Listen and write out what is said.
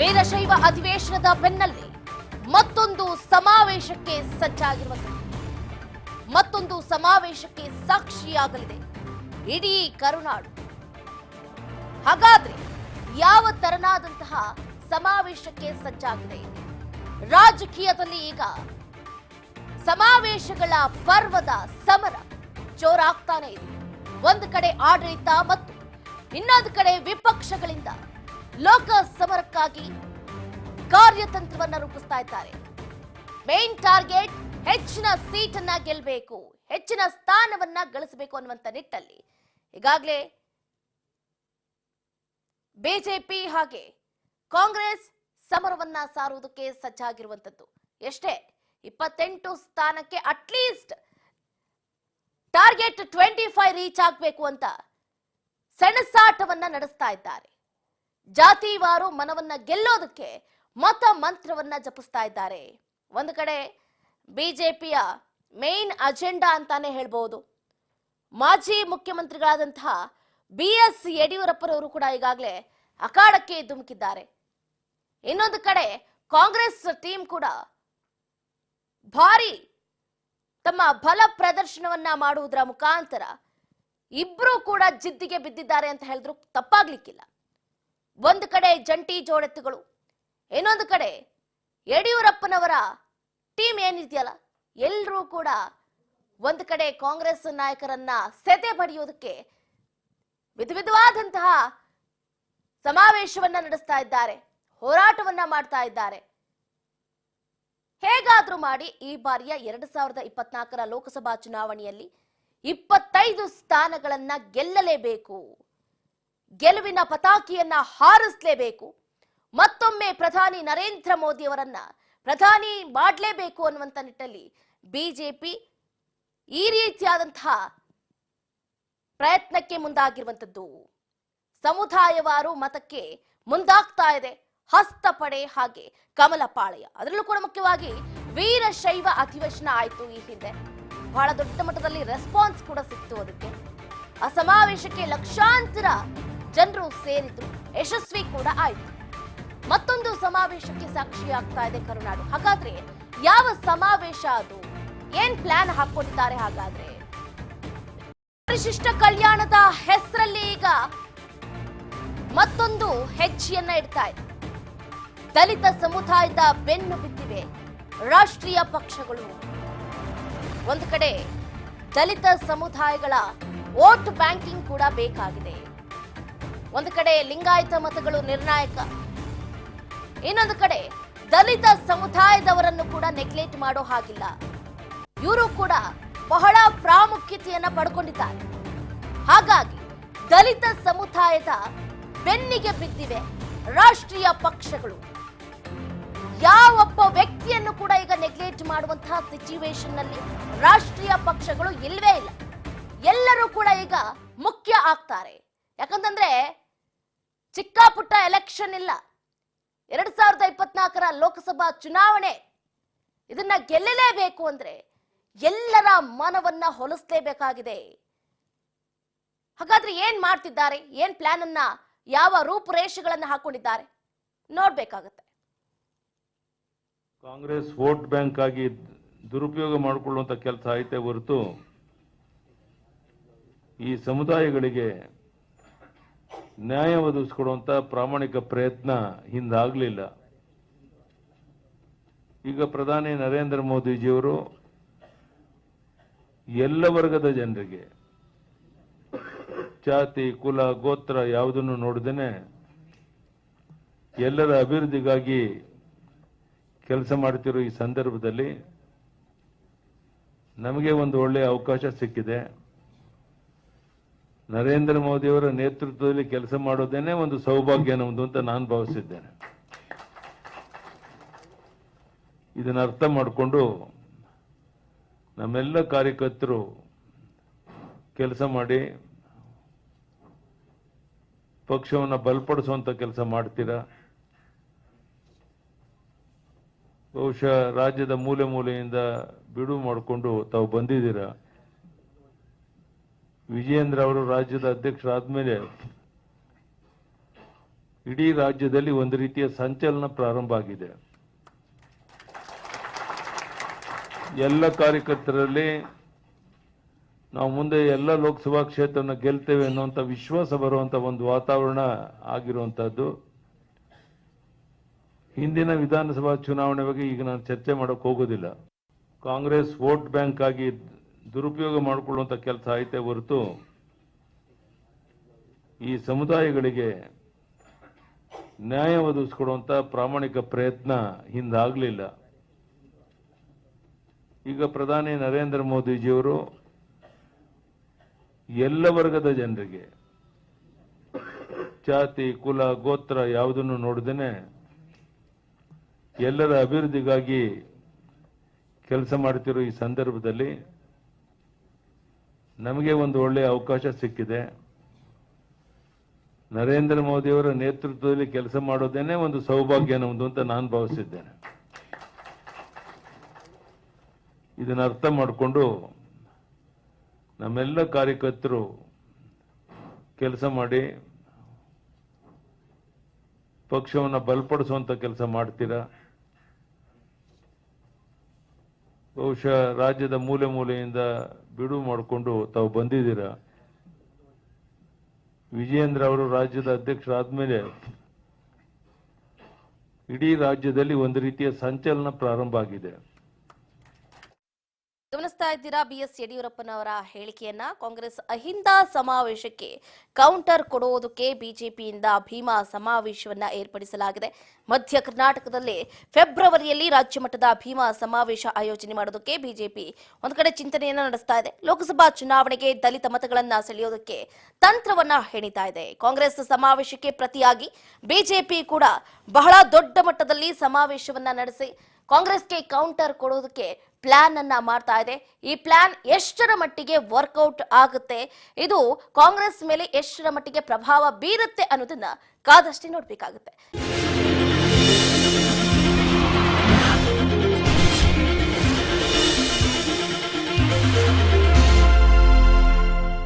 ವೀರಶೈವ ಅಧಿವೇಶನದ ಬೆನ್ನಲ್ಲಿ ಮತ್ತೊಂದು ಸಮಾವೇಶಕ್ಕೆ ಸಜ್ಜಾಗಿರುವಂತಹ ಮತ್ತೊಂದು ಸಮಾವೇಶಕ್ಕೆ ಸಾಕ್ಷಿಯಾಗಲಿದೆ ಇಡೀ ಕರುನಾಡು. ಹಾಗಾದ್ರೆ ಯಾವ ತರನಾದಂತಹ ಸಮಾವೇಶಕ್ಕೆ ಸಜ್ಜಾಗಿದೆ? ರಾಜಕೀಯದಲ್ಲಿ ಈಗ ಸಮಾವೇಶಗಳ ಪರ್ವದ ಸಮರ ಜೋರಾಗ್ತಾನೆ ಇದೆ. ಒಂದು ಕಡೆ ಆಡಳಿತ ಮತ್ತು ಇನ್ನೊಂದು ಕಡೆ ವಿಪಕ್ಷಗಳಿಂದ ಲೋಕ ಸಮರಕ್ಕಾಗಿ ಕಾರ್ಯತಂತ್ರವನ್ನ ರೂಪಿಸ್ತಾ ಇದ್ದಾರೆ. ಮೇನ್ ಟಾರ್ಗೆಟ್ ಹೆಚ್ಚಿನ ಸೀಟನ್ನ ಗೆಲ್ಲಬೇಕು ಹೆಚ್ಚಿನ ಸ್ಥಾನವನ್ನ ಗಳಿಸಬೇಕು ಅನ್ನುವಂತ ನಿಟ್ಟಲ್ಲಿ ಈಗಾಗಲೇ ಬಿಜೆಪಿ ಹಾಗೆ ಕಾಂಗ್ರೆಸ್ ಸಮರವನ್ನ ಸಾರುವುದಕ್ಕೆ ಸಜ್ಜಾಗಿರುವಂತದ್ದು ಎಷ್ಟೇ ಇಪ್ಪತ್ತೆಂಟು ಸ್ಥಾನಕ್ಕೆ at least target twenty five reach ಆಗಬೇಕು ಅಂತ ಸೆಣಸಾಟವನ್ನ ನಡೆಸ್ತಾ ಇದ್ದಾರೆ. ಜಾತಿವಾರು ಮನವನ್ನ ಗೆಲ್ಲೋದಕ್ಕೆ ಮತ ಮಂತ್ರವನ್ನ ಜಪಿಸ್ತಾ ಇದ್ದಾರೆ. ಒಂದು ಕಡೆ ಬಿಜೆಪಿಯ ಮೇನ್ ಅಜೆಂಡಾ ಅಂತಾನೆ ಹೇಳ್ಬೋದು. ಮಾಜಿ ಮುಖ್ಯಮಂತ್ರಿಗಳಾದಂತಹ ಬಿ ಎಸ್ ಯಡಿಯೂರಪ್ಪರವರು ಕೂಡ ಈಗಾಗಲೇ ಅಖಾಡಕ್ಕೆ ಧುಮುಕಿದ್ದಾರೆ. ಇನ್ನೊಂದು ಕಡೆ ಕಾಂಗ್ರೆಸ್ ಟೀಮ್ ಕೂಡ ಭಾರಿ ತಮ್ಮ ಬಲ ಪ್ರದರ್ಶನವನ್ನ ಮಾಡುವುದರ ಮುಖಾಂತರ ಇಬ್ರು ಕೂಡ ಜಿದ್ದಿಗೆ ಬಿದ್ದಿದ್ದಾರೆ ಅಂತ ಹೇಳಿದ್ರು. ತಪ್ಪಾಗ್ಲಿಕ್ಕಿಲ್ಲ. ಒಂದು ಕಡೆ ಜಂಟಿ ಜೋಡೆತ್ತುಗಳು, ಇನ್ನೊಂದು ಕಡೆ ಯಡಿಯೂರಪ್ಪನವರ ಟೀಮ್ ಏನಿದೆಯಲ್ಲ ಎಲ್ಲರೂ ಕೂಡ ಒಂದು ಕಡೆ ಕಾಂಗ್ರೆಸ್ ನಾಯಕರನ್ನ ಸೆದೆ ಬಡಿಯೋದಕ್ಕೆ ವಿಧ ವಿಧವಾದಂತಹ ಸಮಾವೇಶವನ್ನ ನಡೆಸ್ತಾ ಇದ್ದಾರೆ, ಹೋರಾಟವನ್ನ ಮಾಡ್ತಾ ಇದ್ದಾರೆ. ಹೇಗಾದ್ರೂ ಮಾಡಿ ಈ ಬಾರಿಯ ಎರಡ್ ಸಾವಿರದ ಇಪ್ಪತ್ನಾಲ್ಕರ ಲೋಕಸಭಾ ಚುನಾವಣೆಯಲ್ಲಿ ಇಪ್ಪತ್ತೈದು ಸ್ಥಾನಗಳನ್ನ ಗೆಲ್ಲಲೇಬೇಕು. ಗೆಲುವಿನ ಪತಾಕಿಯನ್ನ ಹಾರಿಸಲೇಬೇಕು. ಮತ್ತೊಮ್ಮೆ ಪ್ರಧಾನಿ ನರೇಂದ್ರ ಮೋದಿ ಅವರನ್ನ ಪ್ರಧಾನಿ ಮಾಡಲೇಬೇಕು ಅನ್ನುವಂತ ನಿಟ್ಟಲ್ಲಿ ಬಿಜೆಪಿ ಈ ರೀತಿಯಾದಂತಹ ಪ್ರಯತ್ನಕ್ಕೆ ಮುಂದಾಗಿರುವಂತದ್ದು. ಸಮುದಾಯವಾರು ಮತಕ್ಕೆ ಮುಂದಾಗ್ತಾ ಇದೆ. ಹಸ್ತಪಡೆ ಹಾಗೆ ಕಮಲಪಾಳಯ. ಅದರಲ್ಲೂ ಕೂಡ ಮುಖ್ಯವಾಗಿ ವೀರಶೈವ ಅಧಿವೇಶನ ಆಯಿತು ಈ ಹಿಂದೆ. ಬಹಳ ದೊಡ್ಡ ಮಟ್ಟದಲ್ಲಿ ರೆಸ್ಪಾನ್ಸ್ ಕೂಡ ಸಿಕ್ತು ಅದಕ್ಕೆ. ಆ ಸಮಾವೇಶಕ್ಕೆ ಲಕ್ಷಾಂತರ ಜನರು ಸೇರಿದ್ರು ಯಶಸ್ವಿ ಕೂಡ ಆಯ್ತು. ಮತ್ತೊಂದು ಸಮಾವೇಶಕ್ಕೆ ಸಾಕ್ಷಿಯಾಗ್ತಾ ಇದೆ ಕರುನಾಡು. ಹಾಗಾದ್ರೆ ಯಾವ ಸಮಾವೇಶ ಅದು? ಏನ್ ಪ್ಲಾನ್ ಹಾಕೊಂಡಿದ್ದಾರೆ ಹಾಗಾದ್ರೆ? ಪರಿಶಿಷ್ಟ ಕಲ್ಯಾಣದ ಹೆಸರಲ್ಲಿ ಈಗ ಮತ್ತೊಂದು ಹೆಜ್ಜೆಯನ್ನ ಇಡ್ತಾ ಇದೆ. ದಲಿತ ಸಮುದಾಯದ ಬೆನ್ನು ಬಿದ್ದಿವೆ ರಾಷ್ಟ್ರೀಯ ಪಕ್ಷಗಳು. ಒಂದು ಕಡೆ ದಲಿತ ಸಮುದಾಯಗಳ ವೋಟ್ ಬ್ಯಾಂಕಿಂಗ್ ಕೂಡ ಬೇಕಾಗಿದೆ. ಒಂದು ಕಡೆ ಲಿಂಗಾಯತ ಮತಗಳು ನಿರ್ಣಾಯಕ, ಇನ್ನೊಂದು ಕಡೆ ದಲಿತ ಸಮುದಾಯದವರನ್ನು ಕೂಡ ನೆಗ್ಲೆಕ್ಟ್ ಮಾಡೋ ಹಾಗಿಲ್ಲ. ಇವರು ಕೂಡ ಬಹಳ ಪ್ರಾಮುಖ್ಯತೆಯನ್ನ ಪಡ್ಕೊಂಡಿದ್ದಾರೆ. ಹಾಗಾಗಿ ದಲಿತ ಸಮುದಾಯದ ಬೆನ್ನಿಗೆ ಬಿದ್ದಿವೆ ರಾಷ್ಟ್ರೀಯ ಪಕ್ಷಗಳು. ಯಾವೊಬ್ಬ ವ್ಯಕ್ತಿಯನ್ನು ಕೂಡ ಈಗ ನೆಗ್ಲೆಕ್ಟ್ ಮಾಡುವಂತಹ ಸಿಚುವೇಶನ್ನಲ್ಲಿ ರಾಷ್ಟ್ರೀಯ ಪಕ್ಷಗಳು ಇಲ್ವೇ ಇಲ್ಲ. ಎಲ್ಲರೂ ಕೂಡ ಈಗ ಮುಖ್ಯ ಆಗ್ತಾರೆ. ಯಾಕಂತಂದ್ರೆ ಚಿಕ್ಕ ಪುಟ್ಟ ಎಲೆಕ್ಷನ್ ಇಲ್ಲ. ಎರಡ್ ಸಾವಿರದ ಇಪ್ಪತ್ನಾಲ್ಕರ ಲೋಕಸಭಾ ಚುನಾವಣೆ. ಇದನ್ನ ಗೆಲ್ಲಲೇಬೇಕು ಅಂದ್ರೆ ಎಲ್ಲರ ಮನವನ್ನ ಹೊಲಿಸಲೇಬೇಕಾಗಿದೆ. ಹಾಗಾದ್ರೆ ಏನ್ ಮಾಡ್ತಿದ್ದಾರೆ? ಏನ್ ಪ್ಲಾನ್ ಅನ್ನ ಯಾವ ರೂಪುರೇಷೆಗಳನ್ನ ಹಾಕೊಂಡಿದ್ದಾರೆ? ನೋಡ್ಬೇಕಾಗತ್ತೆ. ಕಾಂಗ್ರೆಸ್ ವೋಟ್ ಬ್ಯಾಂಕ್ ಆಗಿ ದುರುಪಯೋಗ ಮಾಡಿಕೊಳ್ಳುವಂತ ಕೆಲಸ ಐತೆ ಹೊರತು ಈ ಸಮುದಾಯಗಳಿಗೆ ನ್ಯಾಯ ಒದಗಿಸ್ಕೊಡುವಂಥ ಪ್ರಾಮಾಣಿಕ ಪ್ರಯತ್ನ ಹಿಂದಾಗಲಿಲ್ಲ. ಈಗ ಪ್ರಧಾನಿ ನರೇಂದ್ರ ಮೋದಿಜಿಯವರು ಎಲ್ಲ ವರ್ಗದ ಜನರಿಗೆ ಜಾತಿ, ಕುಲ, ಗೋತ್ರ ಯಾವುದನ್ನು ನೋಡಿದೇನೆ ಎಲ್ಲರ ಅಭಿವೃದ್ಧಿಗಾಗಿ ಕೆಲಸ ಮಾಡ್ತಿರೋ ಈ ಸಂದರ್ಭದಲ್ಲಿ ನಮಗೆ ಒಂದು ಒಳ್ಳೆಯ ಅವಕಾಶ ಸಿಕ್ಕಿದೆ. ನರೇಂದ್ರ ಮೋದಿಯವರ ನೇತೃತ್ವದಲ್ಲಿ ಕೆಲಸ ಮಾಡೋದೇನೆ ಒಂದು ಸೌಭಾಗ್ಯ ನಮ್ದು ಅಂತ ನಾನು ಭಾವಿಸಿದ್ದೇನೆ. ಇದನ್ನ ಅರ್ಥ ಮಾಡಿಕೊಂಡು ನಮ್ಮೆಲ್ಲ ಕಾರ್ಯಕರ್ತರು ಕೆಲಸ ಮಾಡಿ ಪಕ್ಷವನ್ನು ಬಲಪಡಿಸುವಂತ ಕೆಲಸ ಮಾಡ್ತೀರಾ? ಬಹುಶಃ ರಾಜ್ಯದ ಮೂಲೆ ಮೂಲೆಯಿಂದ ಬಿಡುವು ಮಾಡಿಕೊಂಡು ತಾವು ಬಂದಿದ್ದೀರಾ? ವಿಜಯೇಂದ್ರ ಅವರು ರಾಜ್ಯದ ಅಧ್ಯಕ್ಷರಾದ ಮೇಲೆ ಇಡೀ ರಾಜ್ಯದಲ್ಲಿ ಒಂದು ರೀತಿಯ ಸಂಚಲನ ಪ್ರಾರಂಭ ಆಗಿದೆ. ಎಲ್ಲ ಕಾರ್ಯಕರ್ತರಲ್ಲಿ ನಾವು ಮುಂದೆ ಎಲ್ಲ ಲೋಕಸಭಾ ಕ್ಷೇತ್ರನ ಗೆಲ್ತೇವೆ ಅನ್ನುವಂಥ ವಿಶ್ವಾಸ ಬರುವಂಥ ಒಂದು ವಾತಾವರಣ ಆಗಿರುವಂಥದ್ದು. ಹಿಂದಿನ ವಿಧಾನಸಭಾ ಚುನಾವಣೆ ಬಗ್ಗೆ ಈಗ ನಾನು ಚರ್ಚೆ ಮಾಡೋಕ್ಕೆ ಹೋಗೋದಿಲ್ಲ. ಕಾಂಗ್ರೆಸ್ ವೋಟ್ ಬ್ಯಾಂಕ್ ಆಗಿ ದುರುಪಯೋಗ ಮಾಡಿಕೊಳ್ಳುವಂತ ಕೆಲಸ ಐತೆ ಹೊರತು ಈ ಸಮುದಾಯಗಳಿಗೆ ನ್ಯಾಯ ಒದಗಿಸ್ಕೊಡುವಂಥ ಪ್ರಾಮಾಣಿಕ ಪ್ರಯತ್ನ ಹಿಂದಾಗಲಿಲ್ಲ. ಈಗ ಪ್ರಧಾನಿ ನರೇಂದ್ರ ಮೋದಿಜಿಯವರು ಎಲ್ಲ ವರ್ಗದ ಜನರಿಗೆ ಜಾತಿ, ಕುಲ, ಗೋತ್ರ ಯಾವುದನ್ನು ನೋಡದೇನೆ ಎಲ್ಲರ ಅಭಿವೃದ್ಧಿಗಾಗಿ ಕೆಲಸ ಮಾಡ್ತಿರೋ ಈ ಸಂದರ್ಭದಲ್ಲಿ ನಮಗೆ ಒಂದು ಒಳ್ಳೆಯ ಅವಕಾಶ ಸಿಕ್ಕಿದೆ. ನರೇಂದ್ರ ಮೋದಿಯವರ ನೇತೃತ್ವದಲ್ಲಿ ಕೆಲಸ ಮಾಡೋದೇನೆ ಒಂದು ಸೌಭಾಗ್ಯ ನಮ್ಮದು ಅಂತ ನಾನು ಭಾವಿಸಿದ್ದೇನೆ. ಇದನ್ನು ಅರ್ಥ ಮಾಡಿಕೊಂಡು ನಮ್ಮೆಲ್ಲ ಕಾರ್ಯಕರ್ತರು ಕೆಲಸ ಮಾಡಿ, ಪಕ್ಷವನ್ನು ಬಲಪಡಿಸುವಂಥ ಕೆಲಸ ಮಾಡ್ತೀರಾ? ಬಹುಶಃ ರಾಜ್ಯದ ಮೂಲೆ ಮೂಲೆಯಿಂದ ಬಿಡುವು ಮಾಡಿಕೊಂಡು ತಾವು ಬಂದಿದ್ದೀರಾ? ವಿಜಯೇಂದ್ರ ಅವರು ರಾಜ್ಯದ ಅಧ್ಯಕ್ಷರಾದ್ಮೇಲೆ ಇಡೀ ರಾಜ್ಯದಲ್ಲಿ ಒಂದು ರೀತಿಯ ಸಂಚಲನ ಪ್ರಾರಂಭ ಆಗಿದೆ. ಗಮನಿಸ್ತಾ ಇದ್ದೀರಾ? ಬಿ ಎಸ್ ಯಡಿಯೂರಪ್ಪನವರ ಹೇಳಿಕೆಯನ್ನ ಕಾಂಗ್ರೆಸ್ ಅಹಿಂದ ಸಮಾವೇಶಕ್ಕೆ ಕೌಂಟರ್ ಕೊಡುವುದಕ್ಕೆ ಬಿಜೆಪಿಯಿಂದ ಭೀಮಾ ಸಮಾವೇಶವನ್ನ ಏರ್ಪಡಿಸಲಾಗಿದೆ. ಮಧ್ಯ ಕರ್ನಾಟಕದಲ್ಲಿ ಫೆಬ್ರವರಿಯಲ್ಲಿ ರಾಜ್ಯ ಮಟ್ಟದ ಭೀಮಾ ಸಮಾವೇಶ ಆಯೋಜನೆ ಮಾಡೋದಕ್ಕೆ ಬಿಜೆಪಿ ಒಂದು ಕಡೆ ಚಿಂತನೆಯನ್ನ ನಡೆಸ್ತಾ ಇದೆ. ಲೋಕಸಭಾ ಚುನಾವಣೆಗೆ ದಲಿತ ಮತಗಳನ್ನ ಸೆಳೆಯೋದಕ್ಕೆ ತಂತ್ರವನ್ನ ಹೆಣಿತಾ ಇದೆ. ಕಾಂಗ್ರೆಸ್ ಸಮಾವೇಶಕ್ಕೆ ಪ್ರತಿಯಾಗಿ ಬಿಜೆಪಿ ಕೂಡ ಬಹಳ ದೊಡ್ಡ ಮಟ್ಟದಲ್ಲಿ ಸಮಾವೇಶವನ್ನ ನಡೆಸಿ ಕಾಂಗ್ರೆಸ್ಗೆ ಕೌಂಟರ್ ಕೊಡೋದಕ್ಕೆ ಪ್ಲಾನ್ ಅನ್ನ ಮಾಡ್ತಾ ಇದೆ. ಈ ಪ್ಲಾನ್ ಎಷ್ಟರ ಮಟ್ಟಿಗೆ ವರ್ಕೌಟ್ ಆಗುತ್ತೆ? ಇದು ಕಾಂಗ್ರೆಸ್ ಮೇಲೆ ಎಷ್ಟರ ಮಟ್ಟಿಗೆ ಪ್ರಭಾವ ಬೀರುತ್ತೆ ಅನ್ನೋದನ್ನ ಕಾದಷ್ಟೇ ನೋಡ್ಬೇಕಾಗುತ್ತೆ.